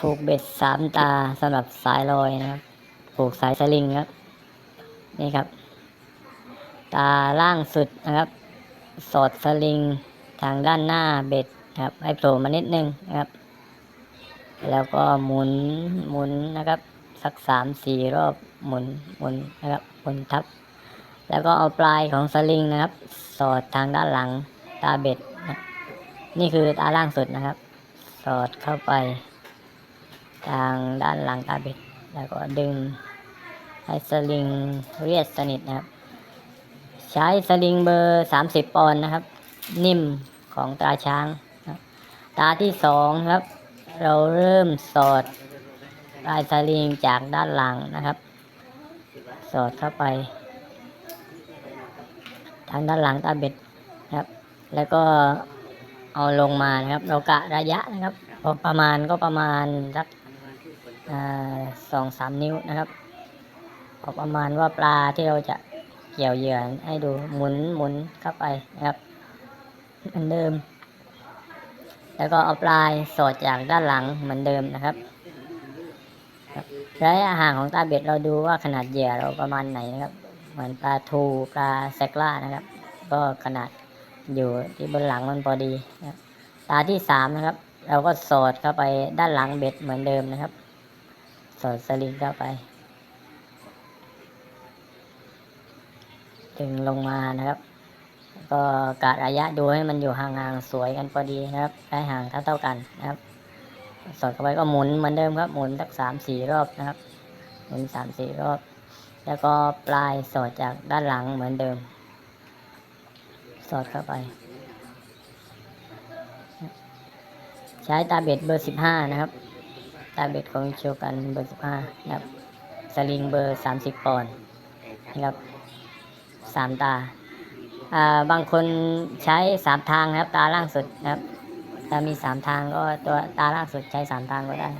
ผูกเบ็ดสามตาสำหรับสายลอยนะครับ ผูกสายสลิงครับ นี่ครับ ตาล่างสุดนะครับ สอดสลิงทางด้านหน้าเบ็ดครับ ให้โผล่มานิดนึงนะครับ แล้วก็หมุนหมุนนะครับ สักสามสี่รอบหมุนหมุนนะครับหมุนทับ แล้วก็เอาปลายของสลิงนะครับ สอดทางด้านหลังตาเบ็ดนะนี่คือตาล่างสุดนะครับ สอดเข้าไป ทางด้านหลังตาเบ็ดแล้วก็ดึงให้สลิงเรียดสนิทนะครับ ใช้สลิงเบอร์สามสิบปอนด์นะครับ นิ่มของตราช้างนะตาที่สองครับ เราเริ่มสอดปลายสลิงจากด้านหลังนะครับ สอดเข้าไป ทางด้านหลังตาเบ็ดนะครับ แล้วก็เอาลงมานะครับ เรากะระยะนะครับพอประมาณก็ประมาณสัก สองสามนิ้วนะครับพอประมาณว่าปลาที่เราจะเกี่ยวเหยื่อให้ดูหมุนหมุนเข้าไปนะครับเหมือนเดิม แล้วก็เอาปลายสอดจากด้านหลังเหมือนเดิมนะครับครับระยะห่างของตาเบ็ดเราดูว่าขนาดเหยื่อเราประมาณไหนนะครับ เหมือนปลาทูปลาแซกล่านะครับ ก็ขนาดอยู่ที่บนหลังมันพอดีนะตาที่สามนะครับ เราก็สอดเข้าไปด้านหลังเบ็ดเหมือนเดิมนะครับ สอดสลิงเข้าไป ดึงลงมานะครับ ก็กะระยะดูให้มันอยู่ห่างๆสวยกันพอดีนะครับ ได้ห่างเท่าๆกันนะครับ สอดเข้าไปก็หมุนเหมือนเดิมครับ หมุนสักสามสี่รอบนะครับ หมุนสามสี่รอบ แล้วก็ปลายสอดจากด้านหลังเหมือนเดิม สอดเข้าไป ใช้ตาเบ็ดเบอร์สิบห้านะครับาเบ็ดของเชียวกันเบอร์สิบห้านะครับสลิงเบอร์สามสิบปอนด์นะครับสามตาอ่าบางคนใช้สามทางนะครับ ตาล่างสุดนะครับถ้ามีสามทางก็ตัวตาล่างสุดใช้สามทางก็ได้